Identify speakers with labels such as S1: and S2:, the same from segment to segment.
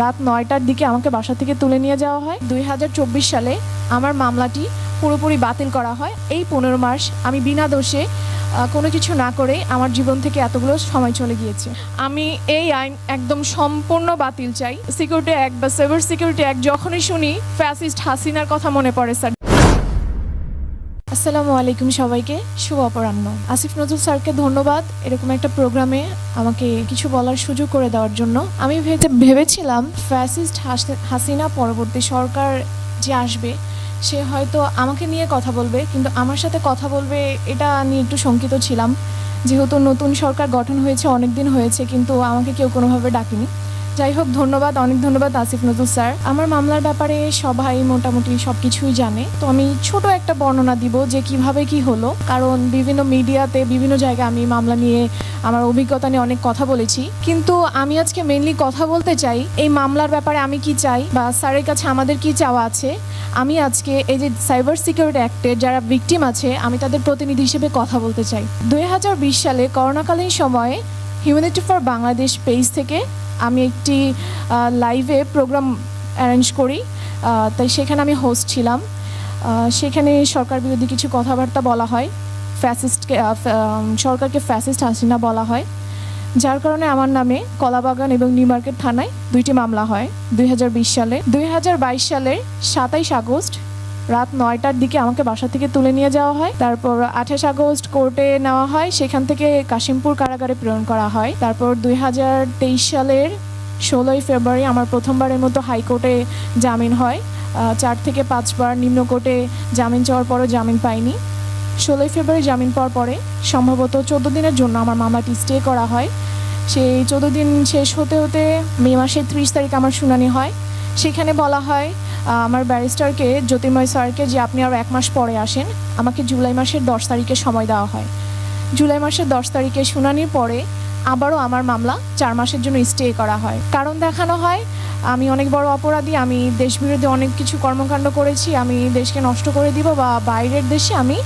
S1: রাত নয়টার দিকে আমাকে বাসা থেকে তুলে নিয়ে যাওয়া হয়। দুই হাজার চব্বিশ সালে আমার মামলাটি পুরোপুরি বাতিল করা হয়। এই পনেরো মাস আমি বিনা দোষে কোনো কিছু না করে আমার জীবন থেকে এতগুলো সময় চলে গিয়েছে। আমি এই আইন একদম সম্পূর্ণ বাতিল চাই। সিকিউরিটি অ্যাক্ট বা সাইবার সিকিউরিটি অ্যাক্ট যখনই শুনি, ফ্যাসিস্ট হাসিনার কথা মনে পড়ে, স্যার। আসসালামু আলাইকুম সবাইকে। শুভ অপরাহ্ন। আসিফ নজরুল স্যারকে ধন্যবাদ এরকম একটা প্রোগ্রামে আমাকে কিছু বলার সুযোগ করে দেওয়ার জন্য। আমি ভেবে- ভেবেছিলাম ফ্যাসিস্ট হাসি- হাসিনা পরবর্তী সরকার যে আসবে, সে হয়তো আমাকে নিয়ে কথা বলবে, কিন্তু আমার সাথে কথা বলবে এটা নিয়ে একটু শঙ্কিত ছিলাম। যেহেতু নতুন সরকার গঠন হয়েছে অনেক দিন হয়েছে, কিন্তু আমাকে কেউ কোনোভাবে ডাকেনি। যাই হোক, ধন্যবাদ, অনেক ধন্যবাদ আসিফ নজরুল স্যার। আমার মামলার ব্যাপারে সবাই মোটামুটি সব কিছুই জানে। তো আমি ছোট একটা বর্ণনা দিব যে কীভাবে কি হলো। কারণ বিভিন্ন মিডিয়াতে, বিভিন্ন জায়গায় আমি মামলা নিয়ে আমার অভিজ্ঞতা নিয়ে অনেক কথা বলেছি। কিন্তু আমি আজকে মেনলি কথা বলতে চাই, এই মামলার ব্যাপারে আমি কি চাই বা স্যারের কাছে আমাদের কি চাওয়া আছে। আমি আজকে এই যে সাইবার সিকিউরিটি অ্যাক্টের যারা ভিকটিম আছে, আমি তাদের প্রতিনিধি হিসেবে কথা বলতে চাই। দু হাজার বিশ সালে করোনাকালীন সময়ে হিউম্যানিটি ফর বাংলাদেশ পেজ থেকে আমি একটি লাইভে প্রোগ্রাম অ্যারেঞ্জ করি তাই সেখানে আমি হোস্ট ছিলাম। সেখানে সরকার বিরোধী কিছু কথাবার্তা বলা হয়। ফ্যাসিস্টকে সরকারকে ফ্যাসিস্ট হাসিনা বলা হয়। যার কারণে আমার নামে কলাবাগান এবং নিউ মার্কেট থানায় দুইটি মামলা হয়, দুই হাজার বিশ সালে। দুই হাজার বাইশ সালের সাতাইশ আগস্ট রাত নয়টার দিকে আমাকে বাসা থেকে তুলে নিয়ে যাওয়া হয়। তারপর আঠাশ আগস্ট কোর্টে নেওয়া হয়। সেখান থেকে কাশিমপুর কারাগারে প্রেরণ করা হয়। তারপর দুই হাজার তেইশ সালের ষোলোই ফেব্রুয়ারি আমার প্রথমবারের মতো হাইকোর্টে জামিন হয়। চার থেকে পাঁচবার নিম্ন কোর্টে জামিন চাওয়ার পরও জামিন পাইনি। ষোলোই ফেব্রুয়ারি জামিন পাওয়ার পরে সম্ভবত চোদ্দ দিনের জন্য আমার মামলাটি স্টে করা হয়। সেই চোদ্দ দিন শেষ হতে হতে মে মাসের ত্রিশ তারিখ আমার শুনানি হয়। সেখানে বলা হয় আমার ব্যারিস্টারকে, জ্যোতির্ময় স্যারকে যে আপনি আরও এক মাস পরে আসেন, আমাকে জুলাই মাসের দশ তারিখে সময় দেওয়া হয়। জুলাই মাসের দশ তারিখে শুনানির পরে আবারও আমার মামলা চার মাসের জন্য স্টে করা হয়। কারণ দেখানো হয়, আমি অনেক বড় অপরাধী, আমি দেশবিরোধী অনেক কিছু কর্মকাণ্ড করেছি, আমি দেশকে নষ্ট করে দিব বা বাইরের দেশে আমি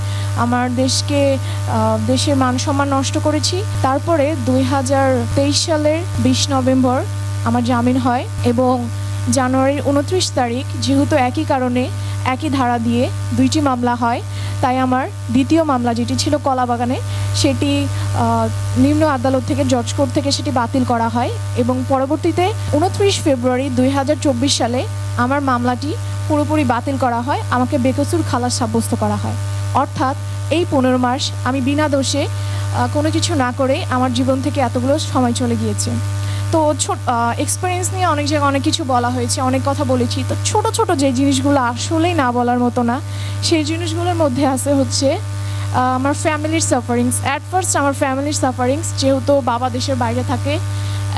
S1: আমার দেশকে দেশের মান সম্মান নষ্ট করেছি। তারপরে দুই হাজার তেইশ সালের বিশ নভেম্বর আমার জামিন হয় এবং জানুয়ারির উনত্রিশ তারিখ, যেহেতু একই কারণে একই ধারা দিয়ে দুইটি মামলা হয়, তাই আমার দ্বিতীয় মামলা যেটি ছিল কলাবাগানে, সেটি নিম্ন আদালত থেকে, জজ কোর্ট থেকে সেটি বাতিল করা হয় এবং পরবর্তীতে উনত্রিশ ফেব্রুয়ারি দুই হাজার চব্বিশ সালে আমার মামলাটি পুরোপুরি বাতিল করা হয়, আমাকে বেকসুর খালাস সাব্যস্ত করা হয়। অর্থাৎ এই পনেরো মাস আমি বিনা দোষে কোনো কিছু না করে আমার জীবন থেকে এতগুলো সময় চলে গিয়েছে। তো ছোট এক্সপিরিয়েন্স নিয়ে অনেক জায়গায় অনেক কিছু বলা হয়েছে, অনেক কথা বলেছি। তো ছোট ছোট যে জিনিসগুলো আসলেই না বলার মতো না, সেই জিনিসগুলোর মধ্যে আছে হচ্ছে আমার ফ্যামিলির সাফারিংস অ্যাট ফার্স্ট আমার ফ্যামিলির সাফারিংস যেহেতু বাবা দেশের বাইরে থাকে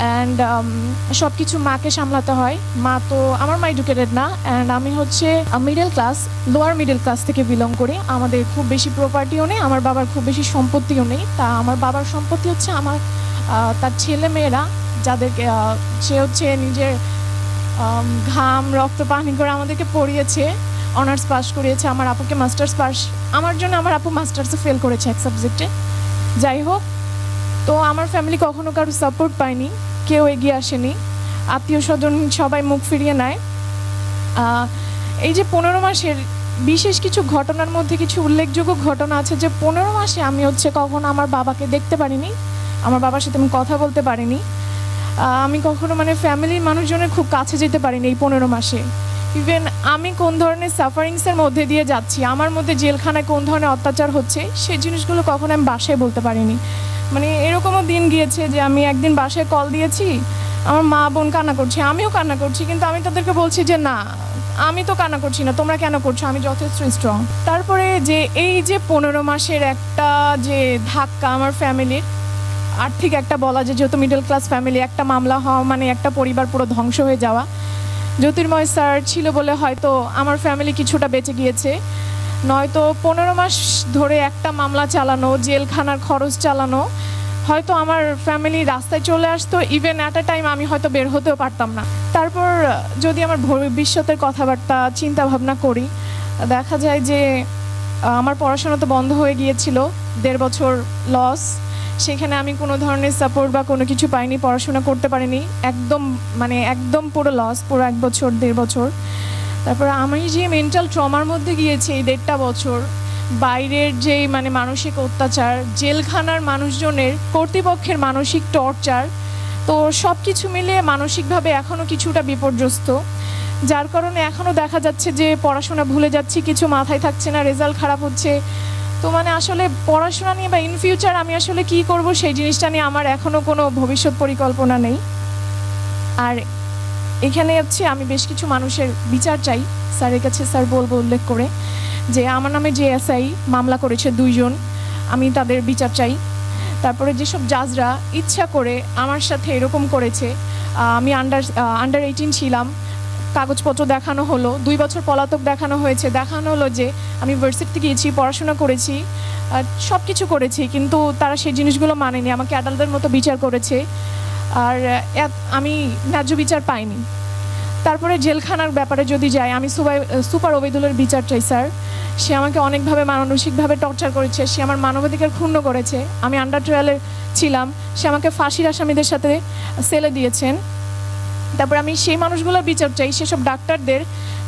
S1: অ্যান্ড সব কিছু মাকে সামলাতে হয়। মা তো আমার মা এডুকেটেড না অ্যান্ড আমি হচ্ছে middle class lower middle class থেকে বিলং করি। আমাদের খুব বেশি প্রপার্টিও নেই, আমার বাবার খুব বেশি সম্পত্তিও নেই। তা আমার বাবার সম্পত্তি হচ্ছে আমার তার ছেলে মেয়েরা যাদেরকে সে হচ্ছে নিজের ঘাম, রক্ত, পানি করে আমাদেরকে পড়িয়েছে অনার্স পাস করিয়েছে, আমার আপুকে মাস্টার্স পাস আমার জন্য আমার আপু মাস্টার্সে ফেল করেছে এক সাবজেক্টে যাই হোক, তো আমার ফ্যামিলি কখনো কারও সাপোর্ট পায়নি, কেউ এগিয়ে আসেনি। আত্মীয় স্বজন সবাই মুখ ফিরিয়ে নেয়। এই যে পনেরো মাসের বিশেষ কিছু ঘটনার মধ্যে কিছু উল্লেখযোগ্য ঘটনা আছে যে পনেরো মাসে আমি হচ্ছে কখনো আমার বাবাকে দেখতে পারিনি, আমার বাবার সাথে আমি কথা বলতে পারিনি। আমি কখনো মানে ফ্যামিলির মানুষজনের খুব কাছে যেতে পারিনি এই পনেরো মাসে। ইভেন আমি কোন ধরনের সাফারিংসের মধ্যে দিয়ে যাচ্ছি, আমার মধ্যে জেলখানায় কোন ধরনের অত্যাচার হচ্ছে সেই জিনিসগুলো কখনো আমি বাসায় বলতে পারিনি। মানে এরকমও দিন গিয়েছে যে আমি একদিন বাসায় কল দিয়েছি, আমার মা বোন কান্না করছে, আমিও কান্না করছি, কিন্তু আমি তাদেরকে বলছি যে, না, আমি তো কান্না করছি না, তোমরা কেন করছ? আমি যথেষ্ট স্ট্রং তারপরে যে এই যে পনেরো মাসের একটা যে ধাক্কা আমার ফ্যামিলির আর্থিক একটা বলা যে যেহেতু মিডল ক্লাস ফ্যামিলি একটা মামলা হওয়া মানে একটা পরিবার পুরো ধ্বংস হয়ে যাওয়া। জ্যোতির্ময় স্যার ছিল বলে হয়তো আমার ফ্যামিলি কিছুটা বেঁচে গিয়েছে। নয়তো পনেরো মাস ধরে একটা মামলা চালানো, জেলখানার খরচ চালানো, হয়তো আমার ফ্যামিলি রাস্তায় চলে আসতো ইভেন অ্যাট আ টাইম আমি হয়তো বের হতেও পারতাম না। তারপর যদি আমার ভবিষ্যতের কথাবার্তা চিন্তা ভাবনা করি, দেখা যায় যে, আমার পড়াশোনা তো বন্ধ হয়ে গিয়েছিল, দেড় বছর লস সেখানে আমি কোনো ধরনের সাপোর্ট বা কোনো কিছু পাইনি, পড়াশোনা করতে পারিনি। একদম মানে একদম পুরো লস পুরো এক বছর, দেড় বছর। তারপর আমি যে মেন্টাল ট্রমার মধ্যে গিয়েছি এই দেড়টা বছর, বাইরের যে মানে মানসিক অত্যাচার, জেলখানার মানুষজনের, কর্তৃপক্ষের মানসিক টর্চার তো সব কিছু মিলিয়ে মানসিকভাবে এখনও কিছুটা বিপর্যস্ত। যার কারণে এখনও দেখা যাচ্ছে যে পড়াশোনা ভুলে যাচ্ছি, কিছু মাথায় থাকছে না রেজাল্ট খারাপ হচ্ছে। তো মানে আসলে পড়াশোনা নিয়ে বা ইন ফিউচার আমি আসলে কি করব সেই জিনিসটা নিয়ে আমার এখনও কোনো ভবিষ্যৎ পরিকল্পনা নেই। আর এখানে হচ্ছে আমি বেশ কিছু মানুষের বিচার চাই। স্যারের কাছে স্যার বলব উল্লেখ করে যে আমার নামে যে এসআই মামলা করেছে দুইজন, আমি তাদের বিচার চাই। তারপরে যেসব জাজরা ইচ্ছা করে আমার সাথে এরকম করেছে আমি আন্ডার আন্ডার এইটিন ছিলাম। কাগজপত্র দেখানো হলো, দুই বছর পলাতক দেখানো হয়েছে। দেখানো হলো যে আমি ভার্সিটিতে গিয়েছি, পড়াশোনা করেছি সব কিছু করেছি, কিন্তু তারা সেই জিনিসগুলো মানেনি, আমাকে আদালতের মতো বিচার করেছে। আর আমি ন্যায্য বিচার পাইনি। তারপরে জেলখানার ব্যাপারে যদি যাই, আমি সুপার সুপার ওবেদুলের বিচার চাই, স্যার। সে আমাকে অনেকভাবে মানসিকভাবে টর্চার করেছে, সে আমার মানবাধিকার ক্ষুণ্ণ করেছে। আমি আন্ডার ট্রায়ালে ছিলাম, সে আমাকে ফাঁসির আসামিদের সাথে সেলে দিয়েছেন। তারপর আমি সেই মানুষগুলোর বিচার চাই, সেসব ডাক্তারদের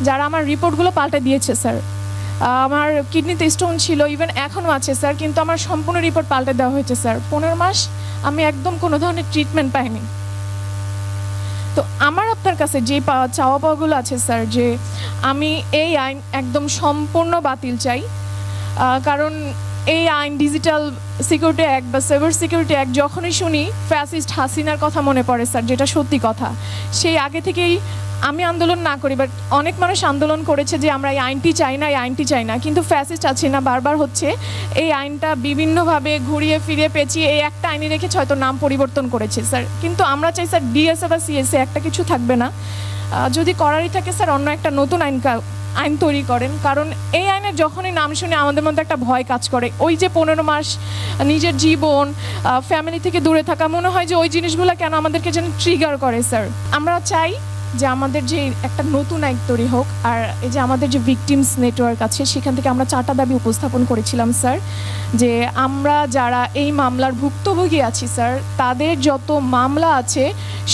S1: যারা আমার রিপোর্টগুলো পাল্টে দিয়েছে, স্যার। আমার কিডনিতে স্টোন ছিল ইভেন এখনও আছে, স্যার, কিন্তু আমার সম্পূর্ণ রিপোর্ট পাল্টে দেওয়া হয়েছে, স্যার। পনেরো মাস আমি একদম কোনো ধরনের ট্রিটমেন্ট পাইনি। তো আমার আপনার কাছে যে পা- চাওয়া পাওয়াগুলো আছে, স্যার, যে আমি এই আইন একদম সম্পূর্ণ বাতিল চাই কারণ এই আইন ডিজিটাল সিকিউরিটি অ্যাক্ট বা সাইবার সিকিউরিটি অ্যাক্ট যখনই শুনি ফ্যাসিস্ট হাসিনার কথা মনে পড়ে স্যার, যেটা সত্যি কথা। সেই আগে থেকেই আমি আন্দোলন না করি বাট অনেক মানুষ আন্দোলন করেছে যে আমরা এই আইনটি চাই না, এই আইনটি চাই না। কিন্তু ফ্যাসিস্ট আছে না, বারবার হচ্ছে এই আইনটা বিভিন্নভাবে ঘুরিয়ে ফিরিয়ে পেঁচিয়ে এই একটা আইনে রেখেছে, হয়তো নাম পরিবর্তন করেছে স্যার। কিন্তু আমরা চাই স্যার ডিএসএ বা সিএসএ একটা কিছু থাকবে না। যদি করারই থাকে স্যার, অন্য একটা নতুন আইন আইন তৈরি করেন। কারণ এই আইনের যখনই নাম শুনে আমাদের মধ্যে একটা ভয় কাজ করে, ওই যে পনেরো মাস নিজের জীবন ফ্যামিলি থেকে দূরে থাকা, মনে হয় যে ওই জিনিসগুলো কেন আমাদেরকে যেন ট্রিগার করে স্যার আমরা চাই যে আমাদের যে একটা নতুন আইন তৈরি হোক, আর এই যে আমাদের যে ভিকটিমস নেটওয়ার্ক আছে, সেখান থেকে আমরা চারটা দাবি উপস্থাপন করেছিলাম স্যার যে আমরা যারা এই মামলার ভুক্তভোগী আছি স্যার তাদের যত মামলা আছে,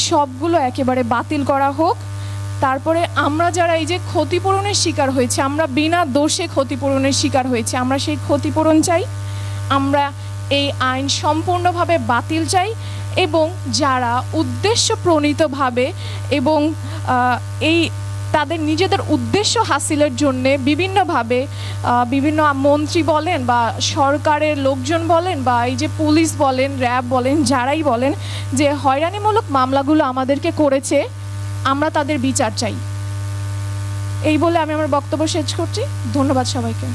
S1: সবগুলো একেবারে বাতিল করা হোক তারপরে আমরা যারা এই যে ক্ষতিপূরণের শিকার হয়েছে, আমরা বিনা দোষে ক্ষতিপূরণের শিকার হয়েছে। আমরা সেই ক্ষতিপূরণ চাই, আমরা এই আইন সম্পূর্ণভাবে বাতিল চাই এবং যারা উদ্দেশ্য প্রণীতভাবে এবং এই তাদের নিজেদের উদ্দেশ্য হাসিলের জন্যে বিভিন্নভাবে বিভিন্ন মন্ত্রী বলেন বা সরকারের লোকজন বলেন বা এই যে পুলিশ বলেন, র্যাব বলেন, যারাই বলেন যে হয়রানিমূলক মামলাগুলো আমাদেরকে করেছে আমরা তাদের বিচার চাই। এই বলে আমি আমার বক্তব্য শেষ করছি। ধন্যবাদ সবাইকে।